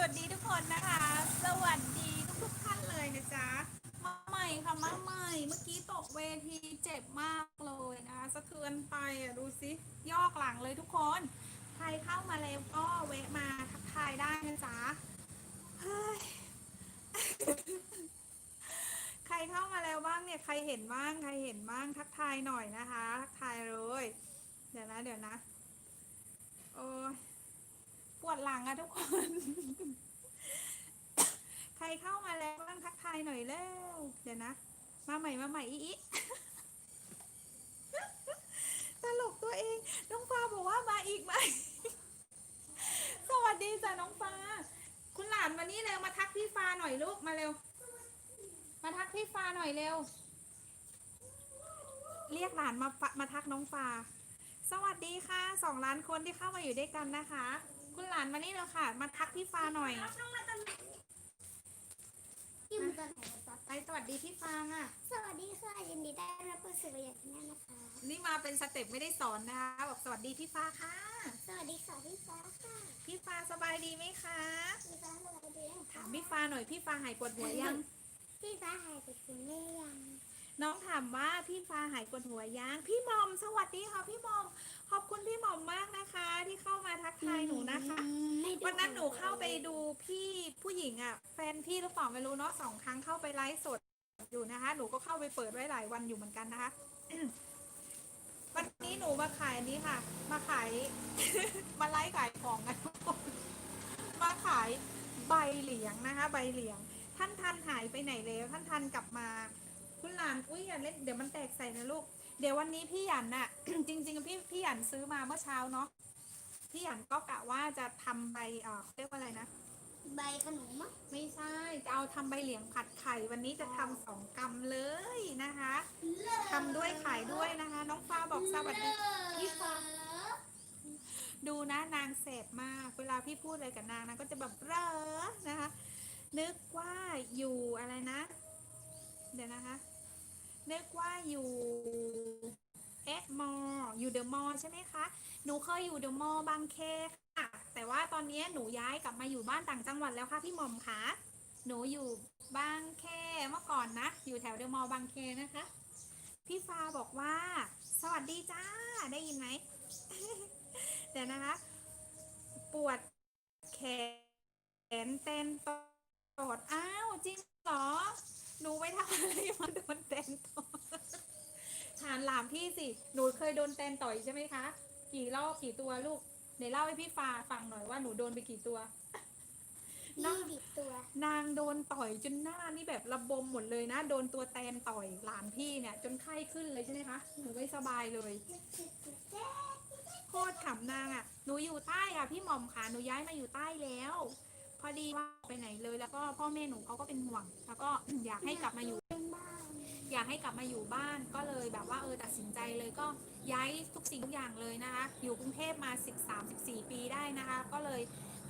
วัสดีทุกคนนะคะ สวัสดีทุกท่านเลยนะจ๊ะ มาใหม่ค่ะมาใหม่ เมื่อกี้ตกเวทีเจ็บมากเลยนะคะสะเทือนไปอะดูสิยอกหลังเลยทุกคน ใครเข้ามาแล้วก็แวะมาทักทายได้นะจ๊ะเฮ้ยใครเข้ามาแล้วบ้างเนี่ยใครเห็นบ้างใครเห็นบ้างทักทายหน่อยนะคะ ทักทายเลย เดี๋ยวนะเดี๋ยวนะ โอ้ย ปวดหลังอะทุกคน ใครเข้ามาแล้วบ้างทักทายหน่อยเร็ว เดี๋ยวนะ มาใหม่มาใหม่อีอีตลกตัวเอง น้องฟ้าบอกว่ามาอีกไหม สวัสดีจ้ะน้องฟ้า คุณหลานมานี่เร็วมาทักพี่ฟ้าหน่อยลูกมาเร็ว มาทักพี่ฟ้าหน่อยเร็ว เรียกหลานมาฟะมาทักน้องฟ้า สวัสดีค่ะสองล้านคนที่เข้ามาอยู่ด้วยกันนะคะ คุณหลานมานี่เร็วค่ะ มาทักพี่ฟ้าหน่อยยิ้มตอนไหนตอนไปสวัสดีพี่ฟางอะ สวัสดีค่ะยินดีได้รับผู้สื่ออย่างนี้นะคะ นี่มาเป็นสเต็ปไม่ได้สอนนะคะ บอกสวัสดีพี่ฟ้าค่ะ สวัสดีค่ะพี่ฟ้าค่ะพี่ฟ้าสบายดีไหมคะ พี่ฟ้าสวัสดีถามพี่ฟ้าหน่อยพี่ฟ้าหายปวดหัวยัง พี่ฟ้าหายไปถึงได้ยัง น้องถามว่าพี่ฟ้าหายปวดหัวยังพี่หมอมสวัสดีค่ะพี่หมอม ขอบคุณพี่หมอมมากนะคะ ที่เข้ามาทักทายหนูนะคะ วันนั้นหนูเข้าไปดูพี่ผู้หญิงอะ แฟนพี่หรือเปล่าไม่รู้เนาะสองครั้งเข้าไปไลฟ์สดอยู่นะคะ หนูก็เข้าไปเปิดไว้หลายวันอยู่เหมือนกันนะคะ วันนี้หนูมาขายอันนี้ค่ะ มาขาย มาไลฟ์ขายของกันมาขายใบเหลียงนะคะ ใบเหลียง ท่านทันหายไปไหนแล้วท่านทันกลับมา คุณหลานอุ้ยอย่าเล่นเดี๋ยวมันแตกใส่นะลูก เดี๋ยววันนี้พี่หยันน่ะ จริง ๆ พี่พี่หยันซื้อมาเมื่อเช้าเนาะพี่หยันก็กะว่าจะทำใบเอ่อเขาเรียกว่าอะไรนะ ใบขนมอะไม่ใช่ จะเอาทำใบเหลียงผัดไข่วันนี้จะทำสองกำเลยนะคะทำด้วยขายด้วยนะคะ น้องฟ้าบอกสวัสดี พี่ฟ้า ดูนะนางเสพมาก เวลาพี่พูดอะไรกับนางนางก็จะแบบเรอนะคะ นึกว่าอยู่อะไรนะ เดี๋ยวนะคะ นึกว่าอยู่เอ๊ะมออยู่เดอะมอใช่ไหมคะ หนูเคยอยู่เดอะมอบางแคค่ะ แต่ว่าตอนนี้หนูย้ายกลับมาอยู่บ้านต่างจังหวัดแล้วค่ะพี่หม่อมคะหนูอยู่บางแคเมื่อก่อนนะ อยู่แถวเดอะมอบางแคนะคะ พี่ฟ้าบอกว่า สวัสดีจ้า ได้ยินไหมเดี๋ยวนะคะ ปวดแขนเต้นตอดอ้าว จริงเหรอ หนูไปทำอะไรมาโดนแตนต่อยถามหลามพี่สิ หนูเคยโดนแตนต่อยใช่ไหมคะ กี่รอบกี่ตัวลูกเดี๋ยวเล่าให้พี่ฟ้าฟังหน่อยว่าหนูโดนไปกี่ตัว ยี่สิบตัวนางโดนต่อยจนหน้านี่แบบระบมหมดเลยนะ โดนตัวแตนต่อยหลานพี่เนี่ย จนไข้ขึ้นเลยใช่ไหมคะ หนูไม่สบายเลย โคตรขำนางอะ หนูอยู่ใต้ค่ะ พี่หม่อมค่ะ หนูย้ายมาอยู่ใต้แล้ว พอดีว่าไปไหนเลย แล้วก็พ่อแม่หนูเขาก็เป็นห่วง แล้วก็อยากให้กลับมาอยู่บ้าน อยากให้กลับมาอยู่บ้านก็เลยแบบว่าเออตัดสินใจเลยก็ย้ายทุกสิ่งทุกอย่างเลยนะคะ อยู่กรุงเทพมา13 14ปีได้นะคะ ก็เลย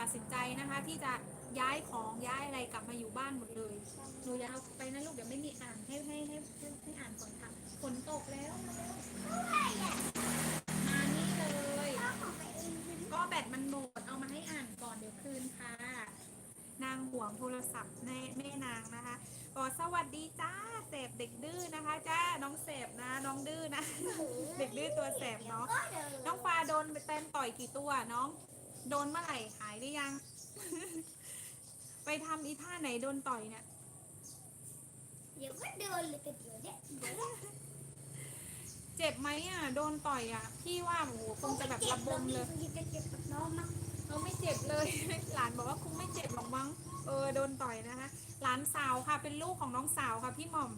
ตัดสินใจนะคะที่จะย้ายของย้ายอะไรกลับมาอยู่บ้านหมดเลย หนูอย่าเอาไปนะลูกเดี๋ยวไม่มีอ่านให้ให้ให้ให้ใหอ่านก่อนค่ะฝนตกแล้วมานี่เลยพ่อของไปเองเป็นก็แบตมันหมดเอามาให้อ่านก่อนเดี๋ยวคืนค่ะ นางห่วงโทรศัพท์แม่แม่นางนะคะบอกสวัสดีจ้าเสพเด็กดื้อนะคะจ้าน้องเสพนะ น้องดื้อนะ เด็กดื้อตัวแสบเนาะก็เดินน้องฟ้าโดนไปเต็มต่อยกี่ตัวน้อง โดนเมื่อไหร่หายหรือยัง ไปทำอีท่าไหนโดนต่อยเนี่ยเดี๋ยวก็เดินเลยแต่เดี๋ยวเนี่ยเดี๋ยวเจ็บไหมอะ โดนต่อยอะ พี่ว่าโอ้โหคงจะแบบระบมเลยจะเจ็บกับ น้องมั้งเออไม่เจ็บเลย หลานบอกว่าคงไม่เจ็บหรอกมั้ง เออโดนต่อยนะคะ หลานสาวค่ะ เป็นลูกของน้องสาวค่ะพี่หม่อม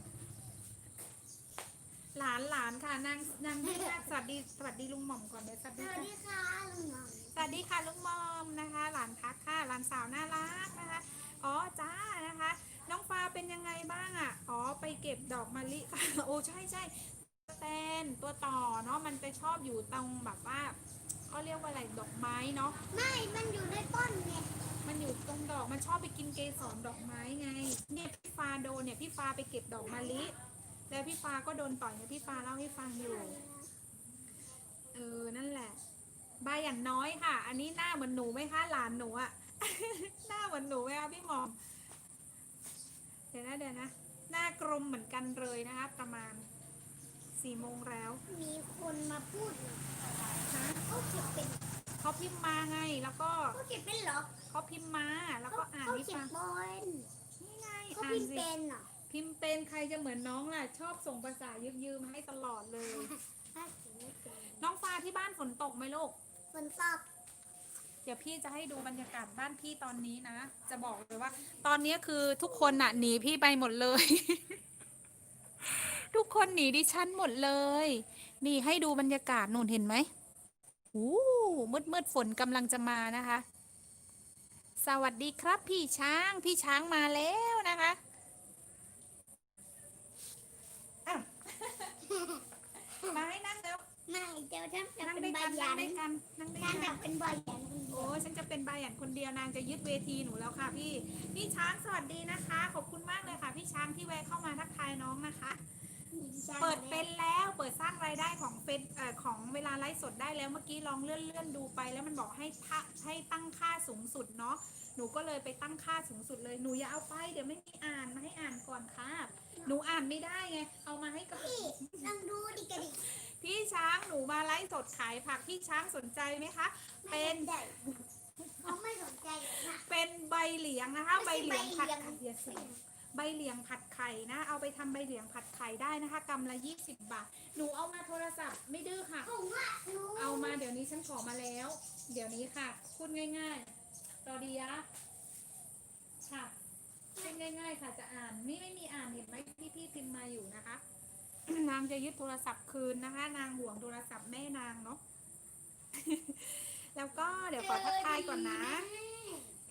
หลานหลานค่ะนางนางพี่สวัสดีสวัสดีลุงหม่อมก่อนเดี๋ยวสวัสสดีวัสค่ะ ดีค่ะลุงหน่อยสวัสดีค่ะลุงหม่อมนะคะ หลานทักค่ะหลานสาวน่ารักนะคะอ๋อจ้านะคะ น้องฟ้าเป็นยังไงบ้างอะอ๋อไปเก็บดอกมะลิค่ะ โอ้ใช่ใช่แตนตัวต่อเนาะมันไปชอบอยู่ตรงแบบว่า เขาเรียกว่าอะไรดอกไม้เนาะไม่ มันอยู่ในต้นไงมันอยู่ตรงดอกมันชอบไปกินเกสรดอกไม้ไง เนี่ยพี่ฟ้าโดนเนี่ยพี่ฟ้าไปเก็บดอกมะลิแล้วพี่ฟ้าก็โดนต่อยเนี่ยพี่ฟ้าเล่าให้ฟังอยู่เออนั่นแหละใบอย่างน้อยค่ะ อันนี้หน้าเหมือนหนูไหมคะหลานหนูอะ หน้าเหมือนหนูพี่หมอมเดี๋ยวนะเดี๋ยวนะหน้ากลมเหมือนกันเลยนะคะ ประมาณ สี่โมงแล้วมีคนมาพูดนะเขาเขียนเป็นเขาพิมพ์มาไงแล้วก็เขาเขียนเป็นเหรอเขาพิมพ์มาแล้วก็อ่านเขาให้เขียฟันงบอลนี่ไงเขาอ่าพินมพ์สิเป็นเหรอพิมพ์เป็นใครจะเหมือนน้องล่ะ ชอบส่งภาษายืมๆให้ตลอดเลย ถ้าเขียนไม่เป็นน้องฟ้าที่บ้านฝนตกไหมลูก ฝนตกเดี๋ยวพี่จะให้ดูบรรยากาศบ้านพี่ตอนนี้นะ จะบอกเลยว่า ตอนนี้คือทุกคนน่ะหนีพี่ไปหมดเลย ทุกคนหนีดิฉันหมดเลย นี่ให้ดูบรรยากาศนู่นเห็นไหมอู้มืดมืดๆฝนกำลังจะมานะคะ สวัสดีครับพี่ช้าง พี่ช้างมาแล้วนะคะอ้าวมาให้นั่งเร็วไม่เดี๋ยวฉันจะนั่งเป็ด้วนยใบกันนั่ยังนด้วยกันนั่งด้วยฉันกัจะนเป็นใบยันคนเดีโอ้ยวฉันจะเป็นบายันคนเดียวนางจะยึดเวทีหนูแล้วค่ะพี่ พี่ช้างสวัสดีนะคะ ขอบคุณมากเลยค่ะ พี่ช้างที่แวะเข้ามาทักทายน้องนะคะ เปิดเป็นแล้วเปิดสร้างรายได้ของเป็นเอ่อของเวลาไลฟ์สดได้แล้วเมื่อกี้ลองเลื่อนเลื่อนดูไป แล้วมันบอกให้ทะให้ตั้งค่าสูงสุดเนาะหนูก็เลยไปตั้งค่าสูงสุดเลยหนูอย่าเอาไป เดี๋ยวไม่มีอ่านมาให้อ่านก่อนค่ะหนูอ่านไม่ได้ไงเอามาให้กับพี่ลองดูดิกระดิกพี่ช้างหนูมาไลฟ์สดขายผักพี่ช้างสนใจไหมคะ เป็นได้เขาไม่สนใจเลยนะเป็นใบเหลียงนะคะ ใบไม่เหใช่ลียงผัดใบไข่เหลียงเดี๋ยวสิ ใบเหลียงผัดไข่นะ เอาไปทำใบเหลียงผัดไข่ได้นะคะกำละ 20 บาท หนูเอามาโทรศัพท์ไม่ดื้อค่ะ เอามาเดี๋ยวนี้ฉันขอมาแล้ว เดี๋ยวนี้ค่ะพูดง่ายๆรอดียะค่ะพูดง่าย ๆ ค่ะจะอ่านนี่ไม่มีอ่านเห็นไหมพี่พี่ๆพิมพ์มาอยู่นะคะ นางจะยึดโทรศัพท์คืนนะคะ นางห่วงโทรศัพท์แม่นางเนาะแล้วก็เดี๋ยวขอทักทายก่อนนะ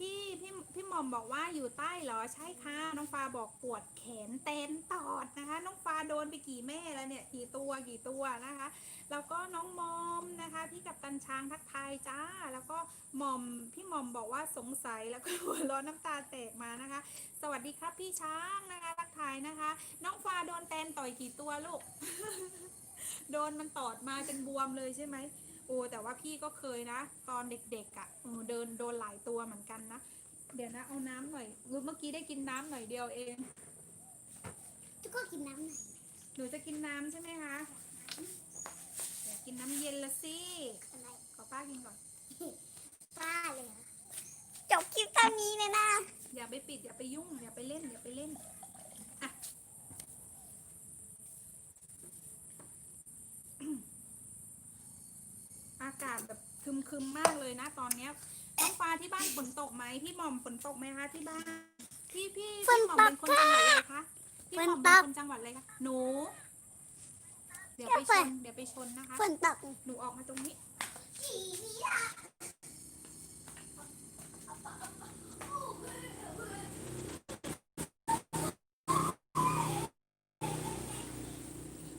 พี่พี่พี่หม่อมบอกว่าอยู่ใต้เหรอใช่ค่ะน้องฟ้าบอกปวดแขนเต้นตอดนะคะ น้องฟ้าโดนไปกี่แม่แล้วเนี่ยกี่ตัวกี่ตัวนะคะแล้วก็น้องมอมนะคะพี่กับตันช้างทักทายจ้า แล้วก็หม่อมพี่หม่อมบอกว่าสงสัยแล้วก็หัวร้อนน้ำตาแตกมานะคะ สวัสดีครับพี่ช้างนะคะทักทายนะคะ น้องฟ้าโดนแตนต่อยกี่ตัวลูกโดนมันตอดมาจนบวมเลยใช่ไหม อ้แต่ว่าพี่ก็เคยนะ ตอนเด็กๆอะ่ะเออเดินโดนหลายตัวเหมือนกันนะ เดี๋ยวนะเอาน้ำหน่อยอุ๊ยเมื่อกี้ได้กินน้ำหน่อยเดียวเองทุกคนกินน้ำหน่อยหนูจะกินน้ำใช่ไหมคะเดี๋ยวกินน้ำเย็นละสิ อะไรขอป้ากินก่อน ป้าเลยเหรอจบคลิปตอนนี้เลยนะ อย่าไปปิดอย่าไปยุ่งอย่าไปเล่นอย่าไปเล่นอะ อากาศแบบค รึมมากเลยนะตอนเนี้ยน้องฟ้าที่บ้านฝนตกไหมพี่หม่อมฝนตกไหมคะที่บ้านพี่พี่พี่หม่อมเป็นคนจังหวัดอะไรคะพี่หม่อมเป็นคนจังหวัดอะไรคะหนู เดี๋ยวไปชนเดี๋ยวไปชนนะคะฝนตกหนูออกมาตรงนี้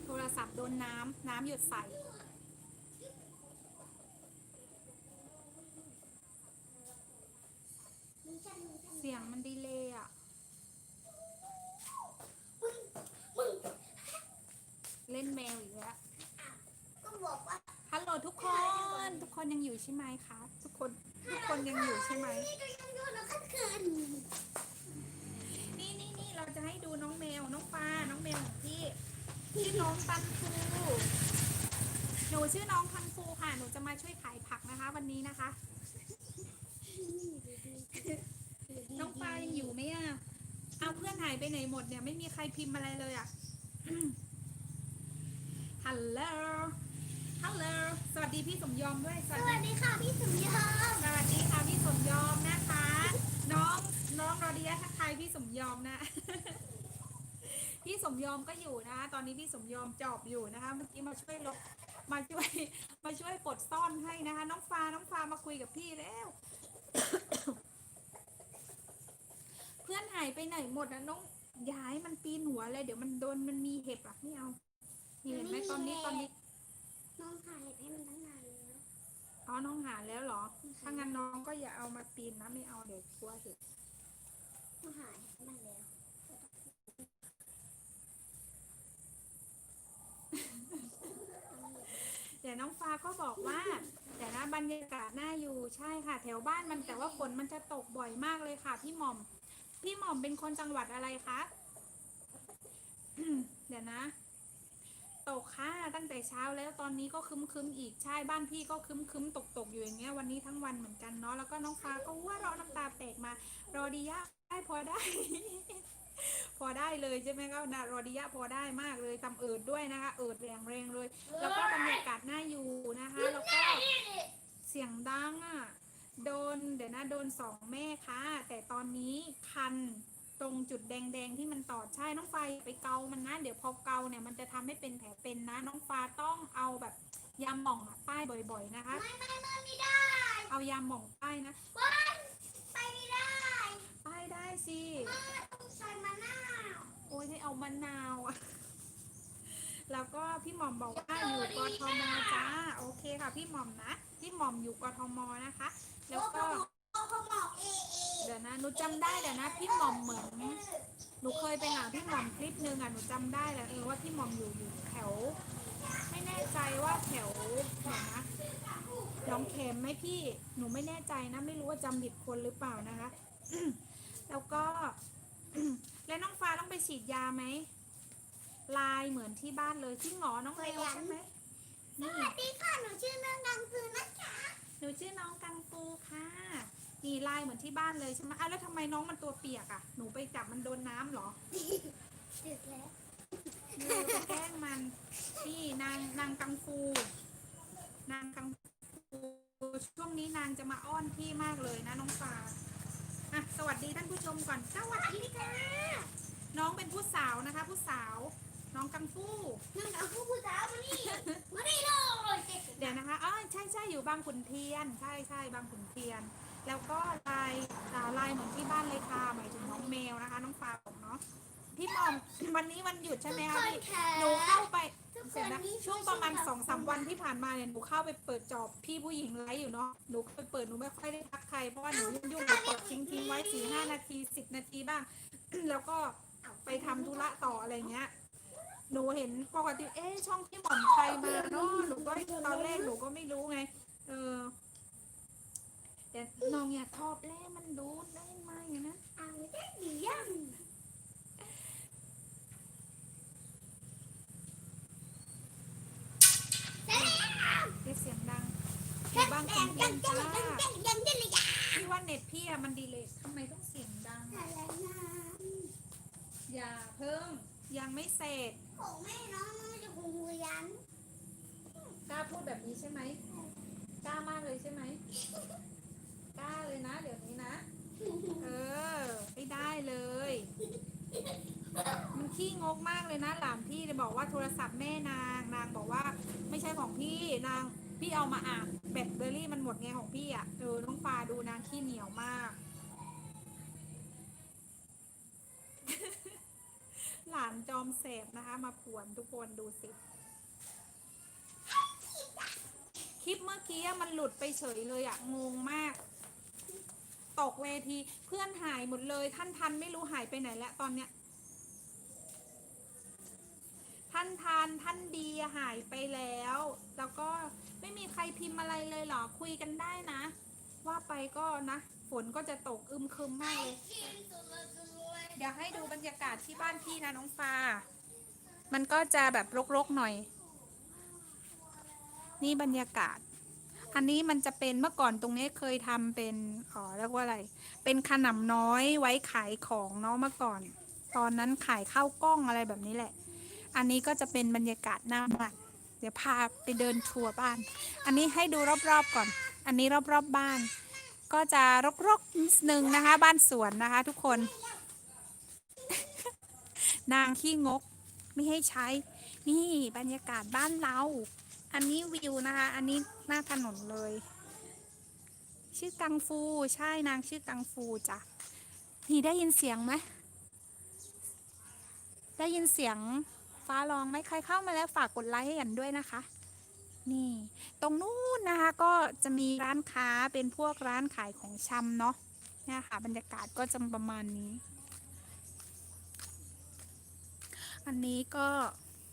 โทรศัพท์โดนน้ำน้ำหยดใส่ เสียงมันดีเลยอะ เล่นแมวอีกแล้ว ก็บอกว่า ฮัลโหลทุกคน ทุกคนยังอยู่ใช่ไหมคะ ทุกคน ทุกคนยังอยู่ใช่ไหม นี่ก็ยังดูแล้วก็เกิน นี่นี่นี่เราจะให้ดูน้องแมว น้องปลา น้องแมวของพี่ชื่อน้องตันฟู หนูชื่อน้องทันฟูค่ะ หนูจะมาช่วยขายผักนะคะ วันนี้นะคะ น้องปลายังอยู่ไหมอะ เอาเพื่อนหายไปไหนหมดเนี่ย ไม่มีใครพิมพ์อะไรเลยอะ ฮัลโหล ฮัลโหล สวัสดีพี่สมยอมด้วย สสวัสวัดีสดีค่ะพี่สุยอมสวัสดีค่ะพี่สมยอมนะคะ น้องน้องรอดียทักทายพี่สมยอมนะ พี่สมยอมก็อยู่นะคะตอนนี้พี่สมยอมจอบอยู่นะคะเมื่อกี้มาช่วยลบ มาช่วยมาช่วยปลดซ่อนให้นะคะ น้องฟ้าน้องฟ้ามาคุยกับพี่แล้ว เพื่อนหายไปไหนหมดนะน้องย้ายมันปีนหัวเลยเดี๋ยวมันโดนมันมีเห็บอะไม่เอานี่เห็นไหมตอนนี้ตอนนี้น้องถ่ายให้มันตั้งนานแล้วอ๋อน้องหาแล้วเหรอถ้างั้นน้องก็อย่าเอามาปีนนะไม่เอาเดี๋ยวกลัวเห็บน้องหายให้มันแล้ว แต่น้องฟ้าก็บอกว่า แต่นะบรรยากาศน่าอยู่ใช่ค่ะ แถวบ้านมันแต่ว่าฝนมันจะตกบ่อยมากเลยค่ะ พี่หม่อม พี่หม่อมเป็นคนจังหวัดอะไรคะเดี๋ยวนะ ตกค่ะตั้งแต่เช้าแล้วตอนนี้ก็คึมคึมๆอีกใช่บ้านพี่ก็คึมคึมตกตกๆอยู่อย่างเงี้ยวันนี้ทั้งวันเหมือนกันเนาะแล้วก็น้องฟ้าก็ว่าเราน้ำตาแตกมารอดียะได้พอได้ พอได้เลยใช่ไหมก็นะรอดียะพอได้มากเลยทำเอิดด้วยนะคะ เอิดแรงแรงเลย แล้วก็บรรยากาศน่าอยู่นะคะแล้วก็เสียงดังอะโดนเดี๋ยวนะโดนสองแม่ค่ะ แต่ตอนนี้คัน ตรงจุดแดงๆที่มันตอดใช่น้องไฟไปเกามันนะเดี๋ยวพอเกาเนี่ยมันจะทำให้เป็นแผลเป็นนะ น้องฟ้าต้องเอาแบบยาหม่องอะป้ายบ่อยๆนะคะ ไม่ไม่ไม่ไม่ได้ เอายาหม่องป้ายนะว้ายไปไม่ได้ป้ายได้สิต้องใส่มะนาวโอ้ยให้เอามะนาวอะแล้วก็พี่หม่อมบอกว่าอยู่กทมจ้าโอเคค่ะพี่หม่อมนะพี่หม่อมอยู่กทมนะคะ แล้วก็ โอ้โหหมอกเอ เอเดี๋ยวนะหนูจำได้เดี๋ยวนะพี่หม่อมเหมือนหนูเคยไปหาพี่หม่อมคลิปนึงอะหนูจำได้แหละเออว่าพี่หม่อมอยู่อยู่แถว ไม่แน่ใจว่าแถวไหนนะน้องเข็มไหมพี่หนูไม่แน่ใจนะไม่รู้ว่าจำผิดคนหรือเปล่านะคะ แล้วก็ แล้วน้องฟ้าต้องไปฉีดยาไหมลายเหมือนที่บ้านเลยที่หงอน้องเลวใช่ไหมสนี่ วัสดีค่ะ หนูชื่อน้องดังคือนะคะ หนูชื่อน้องกังฟูค่ะ นี่ลายเหมือนที่บ้านเลยใช่ไหมอ้าวแล้วทำไมน้องมันตัวเปียกอะ หนูไปจับมันโดนน้ำเหรอดึกแล้วเออไปแกล้งมัน นี่นางนางกังฟู นางกังฟูช่วงนี้นางจะมาอ้อนพี่มากเลยนะน้องฟ้าอะสวัสดีท่านผู้ชมก่อน สวัสดีค่ะ น้องเป็นผู้สาวนะคะ ผู้สาว น้องกังฟูน้องดังคือผู้สาวมานี่มานี่เลยเดี๋ยวนะคะอ๋อใช่ใช่อยู่บางขุนเทียน ใช่ใช่บางขุนเทียน แล้วก็ลายอ่าลายเหมือนที่บ้านเลยค่ะหมายถึงน้องเมลนะคะ น้องฟ้าบอกเนาะพี่หมอมวันนี้วันหยุดใช่ไหมคะพี่หนูเข้าไปเดี๋ยวนะช่วงประมาณสองสามวันที่ผ่านมาเนี่ยหนูเข้าไปเปิดจอบพี่ผู้หญิงไลฟ์อยู่เนาะหนูไปเปิดหนูไม่ค่อยได้ทักใครเพราะว่าหนูยุ่งๆหนูเปิดทิ้งทิ้งๆไว้สี่ห้านาทีสิบนาทีบ้าง แล้วก็ไปทำธุระต่ออะไรเงี้ยหนูเห็นปกติเอ๊ะช่องพี่หม่อมใครมาเนาะหนูก็ตอนแรกหนูก็ไม่รู้ไง เออ เดี๋ยวน้องอย่าทอบแล่มันดูดได้ไหมนะเอาได้ดียังเรียกเสียงดังอยัยู่งบ้านยัคุงณเพียยังนยังจ้ายังยังยังเลยยังพี่ว่าเน็ตพี่อะมันดีเลยทำไมต้องเสียงดังอะไรนะอย่าเพิ่งยังไม่เสร็จโอ้แม่น้องมันจะหูยันกล้าพูดแบบนี้ใช่ไหมกล้ามากเลยใช่ไหม กล้าเลยนะ เดี๋ยวนี้นะ เออ ไม่ได้เลย มันขี้งกมากเลยนะ หลานพี่เลยบอกว่าโทรศัพท์แม่นาง นางบอกว่า ไม่ใช่ของพี่นางพี่เอามาอ่านแบตเตอรี่มันหมดไงของพี่อะเออน้องฟ้าดูนางขี้เหนียวมาก หลานจอมเสพนะคะ มาผวนทุกคนดูสิคลิปเมื่อกี้มันหลุดไปเฉยเลยอะงงมาก ตกเวทีเพื่อนหายหมดเลย ท่านทันไม่รู้หายไปไหนแล้วตอนเนี้ย ท่านทานท่านดีหายไปแล้ว แล้วก็ไม่มีใครพิมพ์อะไรเลยเหรอคุยกันได้นะ ว่าไปก็นะ ฝนก็จะตกอึมครึมมากเลยเดี๋ยวให้ดูบรรยากาศที่บ้านพี่นะน้องฟ้า มันก็จะแบบรกๆหน่อย นี่บรรยากาศ อันนี้มันจะเป็นเมื่อก่อนตรงนี้เคยทำเป็นอ๋อเรียกว่าอะไร เป็นขนำน้อยไว้ขายของเนาะเมื่อก่อน ตอนนั้นขายข้าวกล้องอะไรแบบนี้แหละ อันนี้ก็จะเป็นบรรยากาศหน้าบ้านเดี๋ยวพาไปเดินทัวร์บ้าน อันนี้ให้ดูรอบๆก่อน อันนี้รอบๆบบ้าน ก็จะรกๆนิดนึงนะคะ บ้านสวนนะคะ ทุกคน นางขี้งกไม่ให้ใช้ นี่บรรยากาศบ้านเรา อันนี้วิวนะคะ อันนี้หน้าถนนเลย ชื่อกังฟูใช่นางชื่อกังฟูจ้ะนี่ได้ยินเสียงไหมได้ยินเสียงฟ้าร้องไหมใครเข้ามาแล้วฝากกดไลค์ให้กันด้วยนะคะ นี่ ตรงนู้นนะคะก็จะมีร้านค้าเป็นพวกร้านขายของชำเนาะเนี่ยค่ะบรรยากาศก็จะประมาณนี้ อันนี้ก็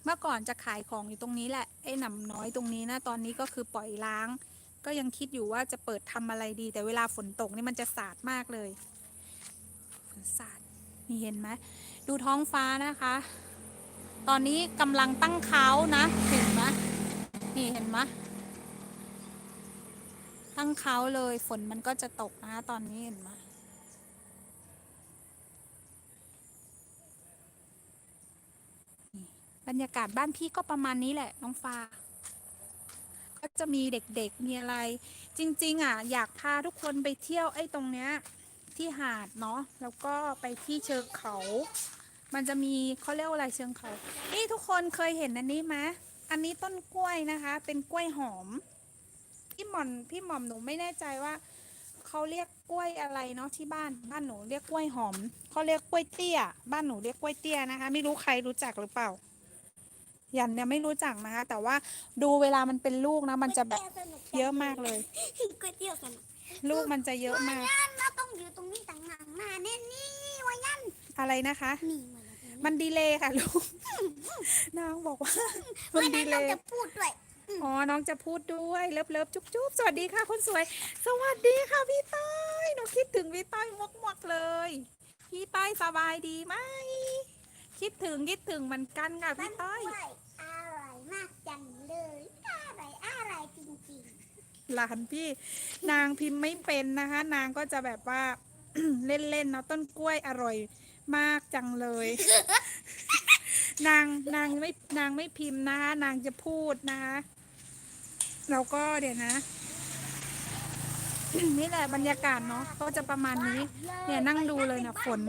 เมื่อก่อนจะขายของอยู่ตรงนี้แหละไอ้หนำน้อยตรงนี้นะตอนนี้ก็คือปล่อยล้าง ก็ยังคิดอยู่ว่าจะเปิดทำอะไรดี แต่เวลาฝนตกนี่มันจะสาดมากเลยฝนสาดนี่เห็นไหมดูท้องฟ้านะคะ ตอนนี้กำลังตั้งเขานะเห็นไหมนี่เห็นไหมตั้งเขาเลยฝนมันก็จะตกนะตอนนี้เห็นไหม บรรยากาศบ้านพี่ก็ประมาณนี้แหละน้องฟ้า ก็จะมีเด็กๆมีอะไร จริง ๆ อะ อยากพาทุกคนไปเที่ยวไอ้ตรงเนี้ยที่หาดเนาะแล้วก็ไปที่เชิงเขา มันจะมีเขาเรียกว่าอะไรเชิงเขา นี่ทุกคนเคยเห็นอันนี้ไหมอันนี้ต้นกล้วยนะคะ เป็นกล้วยหอมพี่หม่อมพี่หม่อมหนูไม่แน่ใจว่าเขาเรียกกล้วยอะไรเนาะที่บ้านบ้านหนูเรียกกล้วยหอมเขาเรียกกล้วยเตี้ย บ้านหนูเรียกกล้วยเตี้ยนะคะ ไม่รู้ใครรู้จักหรือเปล่า ยันเนี่ยไม่รู้จักนะคะ แต่ว่าดูเวลามันเป็นลูกนะ มันจะแบบเยอะมากเลยก๋วยเตี๋ยวสนุกลูกมันจะเยอะมากยันเราต้องอยู่ตรงนี้ต่างหากมาแน่นี่วายันอะไรนะคะนี่มาแล้วมันดีเลยค่ะลูกนางบอกว่ามันวันดีนั้นเลเรายจะพูดด้วยอ๋อ น้องจะพูดด้วยเลิฟเลิฟจุ๊บจุ๊บสวัสดีค่ะคนสวย สวัสดีค่ะพี่ต้อยหนูคิดถึงพี่ต้อยมากมากๆเลย พี่ต้อยสบายดีไหม คิดถึงคิดถึงเหมือนกันค่ะพี่ต้อย อร่อยมากจังเลยอร่อยอร่อยจริงหลานพี่นางพิมพ์ไม่เป็นนะคะ นางก็จะแบบว่า เล่นๆเนาะต้นกล้วยอร่อยมากจังเลย นางนางไม่นางไม่พิมพ์นะคะนางจะพูดนะคะแล้วก็เดี๋ยวนะ นี่แหละบรรยากาศเนาะก็จะประมาณๆนี้ เนี่ยนั่งดูเลยนะฝน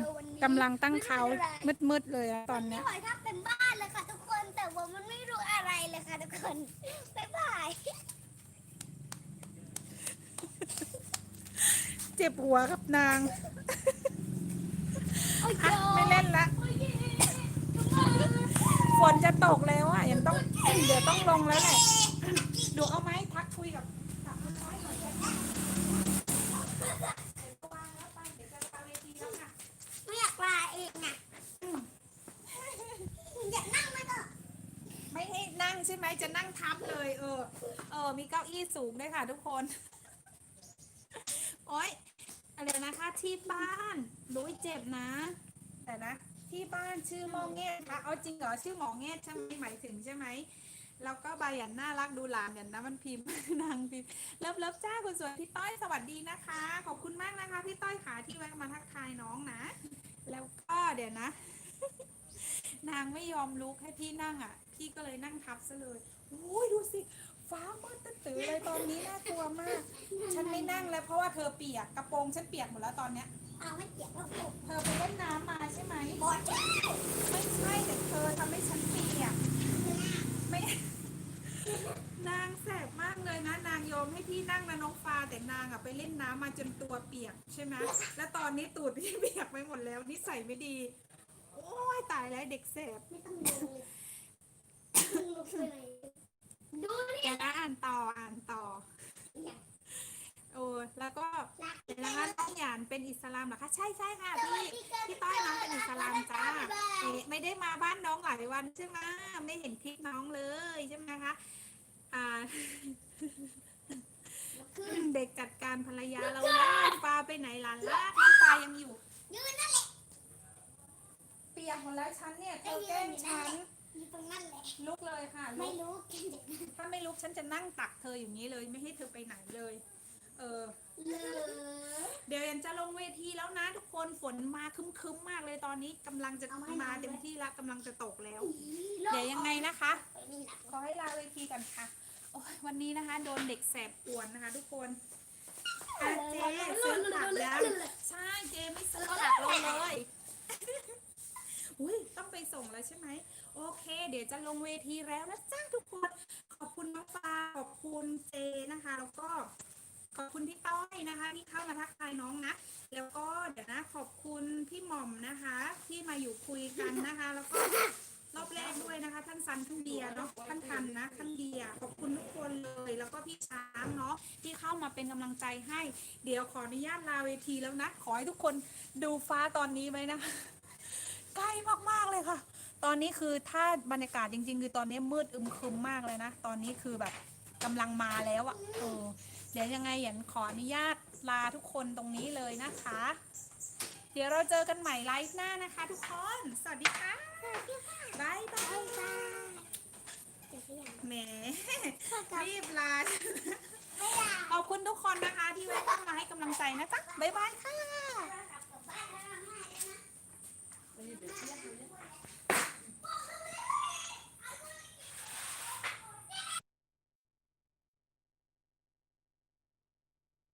กำลังตั้งเขามืดๆเลยอะตอนเนี้ยไม่ไหวถ้าเป็นบ้านเลยค่ะทุกคนแต่ว่ามันไม่รู้อะไรเลยค่ะทุกคนบ๊ายบายเจ็บหัวกับนางโอ้ยอะไม่เล่นละฝนจะตกแล้วอะยังต้อง เดี๋ยวต้องลงแล้วแหละดูเอาไหมทักคุยกับกับน้อยหน่อยจะวางแล้ว ไม่อยากลาเองนะอยากนั่งไหมก็ไม่ให้นั่งใช่ไหมจะนั่งทับเลย เออ เออ มีเก้าอี้สูงด้วยค่ะทุกคน โอ๊ยอะไรนะคะที่บ้านรู้ยเจ็บนะ แต่นะ ที่บ้านชื่อหมอแงดคะเอาจริงเหรอชื่อหมอแงดใช่ไหมหมายถึงใช่ไหม แล้วก็ใบหยันน่ารักดูหลานหยันนะมันพิมพ์ นางพิมพ์เลิฟเลิฟจ้าคุณสวยพี่ต้อยสวัสดีนะคะ ขอบคุณมากนะคะ พี่ต้อยขาที่แวะมาทักทายน้องนะ แล้วก็เดี๋ยวนะ นางไม่ยอมลุกให้พี่นั่งอะ พี่ก็เลยนั่งทับซะเลยโอ้ยดูสิ ฟ้ามืดตื้อๆเลยตอนนี้น่ากลัวมาก ฉันไม่นั่งแล้วเพราะว่าเธอเปียกกระโปรงฉันเปียกหมดแล้วตอนเนี้ยเอาไม่เกี่ยวกับผมเธอไปเล่นน้ำมาใช่ไหมบอสไม่ใช่แต่เธอทำให้ฉันเปียกไม่ นางแสบมากเลยนะ นางยอมให้พี่นั่งนะน้องฟ้าแต่นางอะไปเล่นน้ำมาจนตัวเปียกใช่ไหมแล้วตอนนี้ตูดพี่เปียกไปหมดแล้วนิสัยไม่ดี โอ้ยตายแล้วเด็กแสบไม่ต้องดูเลยลุกไปเลยดูเดี๋ยวนะอ่านต่ออ่านต่อโอ้แล้วก็รักเดี๋ยวนะคะน้องหยานเป็นอิสลามเหรอคะ ใช่ใช่ค่ะพี่พี่ต้อยน้องเป็นอิสลามจ้าเอ๊ะ ไม่ได้มาบ้านน้องหลายวันใช่ไหมไม่เห็นคลิปน้องเลยใช่ไหมคะอ่าเด็กจัดการภรรยาเราแล้วปลาไปไหนหลานลากน้องปลายังอยู่ยืนนั่นแหละเปียกหมดแล้วฉันเนี่ยเธอแกล้งฉันอยู่ตรงนั้นแหละลุกเลยค่ะลุไม่กรู้กินเด็กถ้าไม่ลุกฉันจะนั่งตักเธออย่างนี้เลยไม่ให้เธอไปไหนเลย เออเลยเดี๋ยวยันจะลงเวทีแล้วนะทุกคนฝนมาครึ้มๆมากเลยตอนนี้กำลังจะมาเต็มที่แล้วกำลังจะตกแล้ว เดี๋ยวยังไงนะคะ ไปนี่นักขอให้ลาเวทีกันค่ะ โอ้ยวันนี้นะคะ โดนเด็กแสบป่วนนะคะ ทุกคนอะเจซื้อผักแล้วใช่เจไม่ซื้อผักเราเลย อุ้ยต้องไปส่งแล้วใช่ไหม โอเค เดี๋ยวจะลงเวทีแล้วนะจ้าทุกคน ขอบคุณน้องฟ้าขอบคุณเจนะคะ แล้วก็ ขอบคุณพี่ต้อยนะคะ ที่เข้ามาทักทายน้องนะ แล้วก็เดี๋ยวนะขอบคุณพี่หม่อมนะคะ ที่มาอยู่คุยกันนะคะ แล้วก็รอบแรกด้วยนะคะ ท่านซันท่านเดียเนาะท่านทันนะท่านเดียขอบคุณทุกคนเลย แล้วก็พี่ช้างเนาะที่เข้ามาเป็นกำลังใจให้ เดี๋ยวขออนุญาตลาเวทีแล้วนะ ขอให้ทุกคนดูฟ้าตอนนี้ไว้นะใกล้มากๆเลยค่ะ ตอนนี้คือถ้าบรรยากาศจริง ๆ คือตอนนี้มืดอึมครึมมากเลยนะ ตอนนี้คือแบบกำลังมาแล้วอะ่ะเออ เดี๋ยวยังไงหยันขออนุญาตลาทุกคนตรงนี้เลยนะคะ เดี๋ยวเราเจอกันใหม่ไลฟ์หน้านะคะ ทุกคน สวัสดีค่ะบายบายบ๊ายบายเดี๋ยวขยันแหมค่ะกับรีบลาบ๊ายบายขอบคุณทุกคนนะคะที่แวะเข้ามาให้กำลังใจนะจ๊ะบ๊ายบายค่ะกลับบ้านแล้วนะแม่นะ